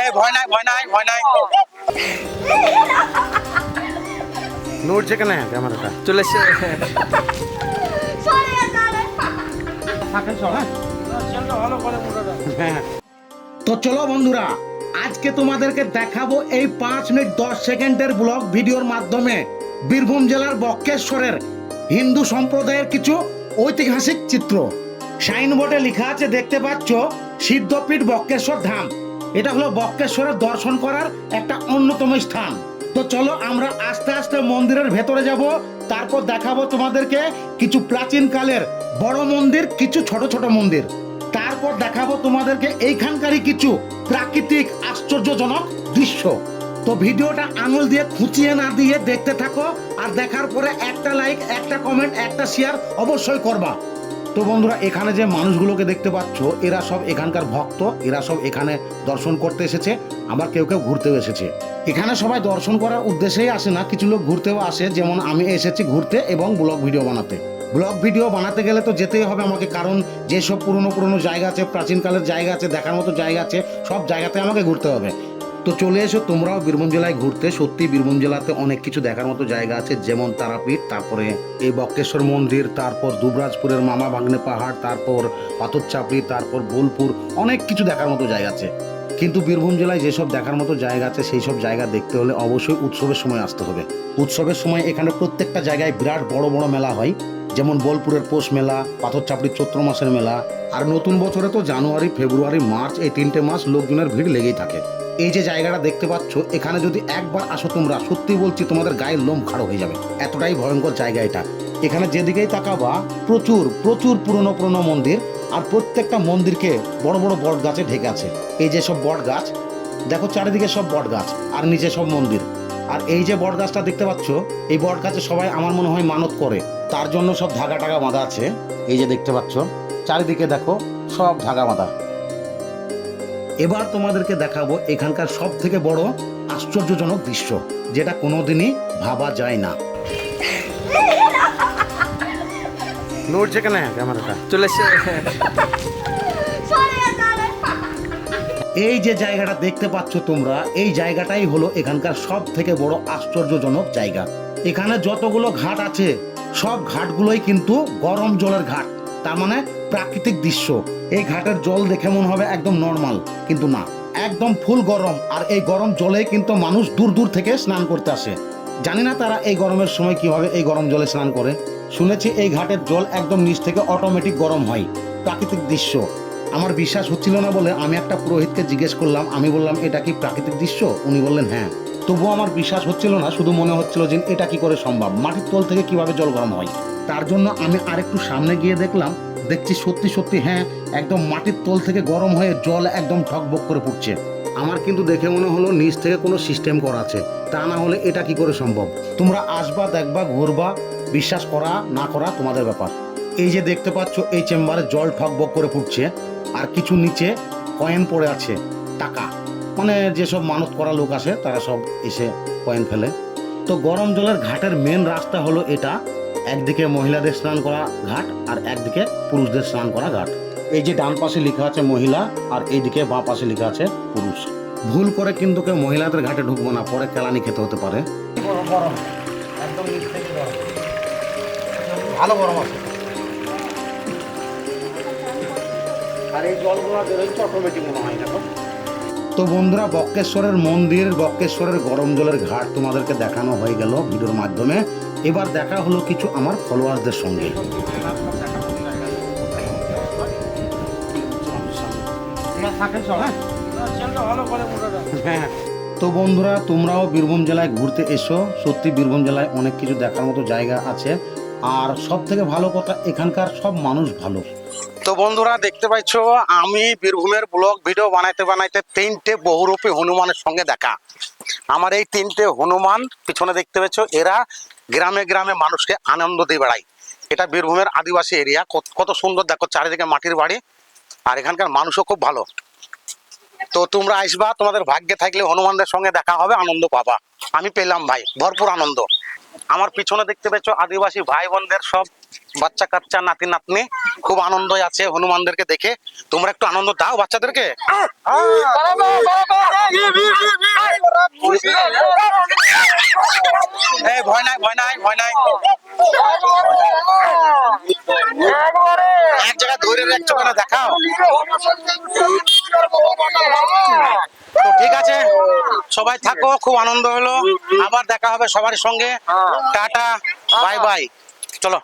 এই ভয় নাই ভয় নাই ভয় নাই। নড়ছে কেন ক্যামেরাটা? চলে এসছে হ্যাঁ তো চলো বন্ধুরা আজকে তোমাদেরকে দেখাবো এই পাঁচ মিনিট দশ সেকেন্ডের ব্লগ ভিডিওর মাধ্যমে বীরভূম জেলার বক্রেশ্বরের হিন্দু সম্প্রদায়ের কিছু ঐতিহাসিক চিত্র। সাইনবোর্ডে লেখা আছে, দেখতে পাচ্ছ, সিদ্ধপীঠ বক্রেশ্বর ধাম। এটা হলো বক্রেশ্বরের দর্শন করার একটা অন্যতম স্থান। তো চলো আমরা আস্তে আস্তে মন্দিরের ভেতরে যাব, তারপর দেখাবো তোমাদেরকে কিছু প্রাচীন কালের বড় মন্দির, কিছু ছোট ছোট মন্দির। তারপর দেখাবো তোমাদেরকে এইখানকারই কিছু প্রাকৃতিক আশ্চর্যজনক দৃশ্য। তো ভিডিওটা আঙুল দিয়ে খুঁচিয়ে না দিয়ে দেখতে থাকো আর দেখার পরে একটা লাইক একটা কমেন্ট একটা শেয়ার অবশ্যই করবা। তো বন্ধুরা, এখানে যে মানুষগুলোকে দেখতে পাচ্ছ, এরা সব এখানকার ভক্ত, এরা সব এখানে দর্শন করতে এসেছে, আবার কেউ কেউ ঘুরতেও এসেছে। এখানে সবাই দর্শন করার উদ্দেশ্যেই আসে না, কিছু লোক ঘুরতেও আসে, যেমন আমি এসেছি ঘুরতে এবং ব্লগ ভিডিও বানাতে। ব্লগ ভিডিও বানাতে গেলে তো যেতেই হবে আমাকে, কারণ যেসব পুরনো পুরনো জায়গা আছে, প্রাচীনকালের জায়গা আছে, দেখার মতো জায়গা আছে, সব জায়গাতে আমাকে ঘুরতে হবে। তো চলে এসো তোমরাও বীরভূম জেলায় ঘুরতে। সত্যি বীরভূম জেলাতে অনেক কিছু দেখার মতো জায়গা আছে, যেমন তারাপীঠ, তারপরে এই বক্রেশ্বর মন্দির, তারপর দুবরাজপুরের মামা ভাগ্নে পাহাড়, তারপর পাথরচাপড়ি, তারপর বোলপুর, অনেক কিছু দেখার মতো জায়গা আছে। কিন্তু বীরভূম জেলায় যেসব দেখার মতো জায়গা আছে, সেই সব জায়গা দেখতে হলে অবশ্যই উৎসবের সময় আসতে হবে। উৎসবের সময় এখানে প্রত্যেকটা জায়গায় বিরাট বড় বড় মেলা হয়, যেমন বোলপুরের পৌষ মেলা, পাথরচাপড়ির চৈত্র মাসের মেলা, আর নতুন বছরে তো জানুয়ারি, ফেব্রুয়ারি, মার্চ, এই তিনটে মাস লোকজনের ভিড় লেগেই থাকে। এই যে জায়গাটা দেখতে পাচ্ছ, এখানে যদি একবার আসো তোমরা, সত্যি বলছি তোমাদের গায়ের লোম খাড়ো হয়ে যাবে। এতটাই ভয়ঙ্কর জায়গা এটা। এখানে যেদিকেই তাকাবা, প্রচুর প্রচুর পুরনো পুরনো মন্দির, আর প্রত্যেকটা মন্দিরকে বড় বড় বট গাছে ঢেকে আছে। এই যে সব বট গাছ দেখো চারিদিকে সব বট গাছ আর নিচে সব মন্দির। আর এই যে বট গাছটা দেখতে পাচ্ছ, এই বট গাছে সবাই আমার মনে হয় মানত করে। তার জন্য সব ধাগা টাগা বাঁধা আছে। এই যে দেখতে পাচ্ছ, চারিদিকে দেখো সব ধাগা বাঁধা। এবার তোমাদেরকে দেখাবো এখানকার সব থেকে বড় আশ্চর্যজনক দৃশ্য যেটা কোনোদিনই ভাবা যায় না। নড়ছে কেন ক্যামেরাটা? চলে এই যে জায়গাটা দেখতে পাচ্ছ তোমরা এই জায়গাটাই হলো এখানকার সব থেকে বড় আশ্চর্যজনক জায়গা। এখানে যতগুলো ঘাট আছে সব ঘাটগুলোই কিন্তু গরম জলের ঘাট। তার মানে প্রাকৃতিক দৃশ্য। এই ঘাটের জল দেখে মনে হবে একদম নর্মাল কিন্তু না। একদম ফুল গরম, আর এই গরম জলে কিন্তু মানুষ দূর দূর থেকে স্নান করতে আসে। জানি না তারা এই গরমের সময় কীভাবে এই গরম জলে স্নান করে। শুনেছি এই ঘাটের জল একদম নিচ থেকে অটোমেটিক গরম হয়। প্রাকৃতিক দৃশ্য। আমার বিশ্বাস হচ্ছিল না বলে আমি একটা পুরোহিতকে জিজ্ঞেস করলাম, আমি বললাম, এটা কি প্রাকৃতিক দৃশ্য? উনি বললেন হ্যাঁ। তবুও আমার বিশ্বাস হচ্ছিল না, শুধু মনে হচ্ছিল যে এটা কি করে সম্ভব? মাটির তল থেকে কীভাবে জল গরম হয়? তার জন্য আমি আরেকটু সামনে গিয়ে দেখলাম, দেখছি সত্যি সত্যি হ্যাঁ একদম মাটির তল থেকে গরম হয়ে জল একদম ঠকবক করে পড়ছে আমার কিন্তু দেখে মনে হলো নিচ থেকে কোনো সিস্টেম করা আছে। তা না হলে এটা কি করে সম্ভব? তোমরা আসবা, দেখবা, ঘুরবা, বিশ্বাস করা, না করা তোমাদের ব্যাপার। এই যে দেখতে পাচ্ছ, এই চেম্বারে জল ঠকবক করে ফুটছে, আর কিছু নিচে কয়েন পড়ে আছে, টাকা। মানে যেসব মানত করা লোক আসে, তারা সব এসে কয়েন ফেলে। তো গরম জলের ঘাটের মেন রাস্তা হলো এটা। একদিকে মহিলাদের স্নান করা ঘাট আর একদিকে পুরুষদের স্নান করা ঘাট। এই যে ডান পাশে লেখা আছে মহিলা আর এইদিকে বাঁ পাশে লেখা আছে পুরুষ। ভুল করে কিন্তু কেউ মহিলাদের ঘাটে ঢুকবো না, পরে কেলানি খেতে হতে পারে। ভালো গরম আছে। আর এই জলগুলো বেরোচ্ছে অটোমেটিক মনে হয়, দেখো। তো বন্ধুরা বক্রেশ্বরের মন্দির বক্রেশ্বরের গরম জলের ঘাট তোমাদেরকে দেখানো হয়ে গেল ভিডিওর মাধ্যমে। এবার দেখা হলো কিছু আমার ফলোয়ারদের সঙ্গে। তো বন্ধুরা, তোমরাও বীরভূম জেলায় ঘুরতে এসো। সত্যি বীরভূম জেলায় অনেক কিছু দেখার মতো জায়গা আছে। আর সব থেকে ভালো কথা, এখানকার সব মানুষ ভালো। তো বন্ধুরা দেখতে পাচ্ছ আমি বীরভূমের ব্লগ ভিডিও বানাইতে বানাইতে তিনটে বহুরূপী হনুমানের সঙ্গে দেখা। আমার এই তিনটে হনুমান পিছনে দেখতে পাচ্ছ এরা গ্রামে গ্রামে মানুষকে আনন্দ দিয়ে বেড়ায়। এটা বীরভূমের আদিবাসী এরিয়া কত সুন্দর দেখো, চারিদিকে মাটির বাড়ি, আর এখানকার মানুষও খুব ভালো। তো তোমরা আসবা, তোমাদের ভাগ্যে থাকলে হনুমানদের সঙ্গে দেখা হবে, আনন্দ পাবা। আমি পেলাম ভাই, ভরপুর আনন্দ। আমার পিছনে দেখতে পেয়েছ আদিবাসী ভাই বোনদের সব বাচ্চা কাচ্চা, নাতি নাতনি। খুব আনন্দ আছে হনুমানদেরকে দেখে। তোমরা একটু আনন্দ দাও বাচ্চাদেরকে। ভয় নাই ভয় নাই ভয় নাই। এক জায়গায় ধরে রাখছো কেন? দেখাও। ঠিক আছে। সবাই থাকো খুব আনন্দ হলো। আবার দেখা হবে সবার সঙ্গে। Tata bye bye. চলো।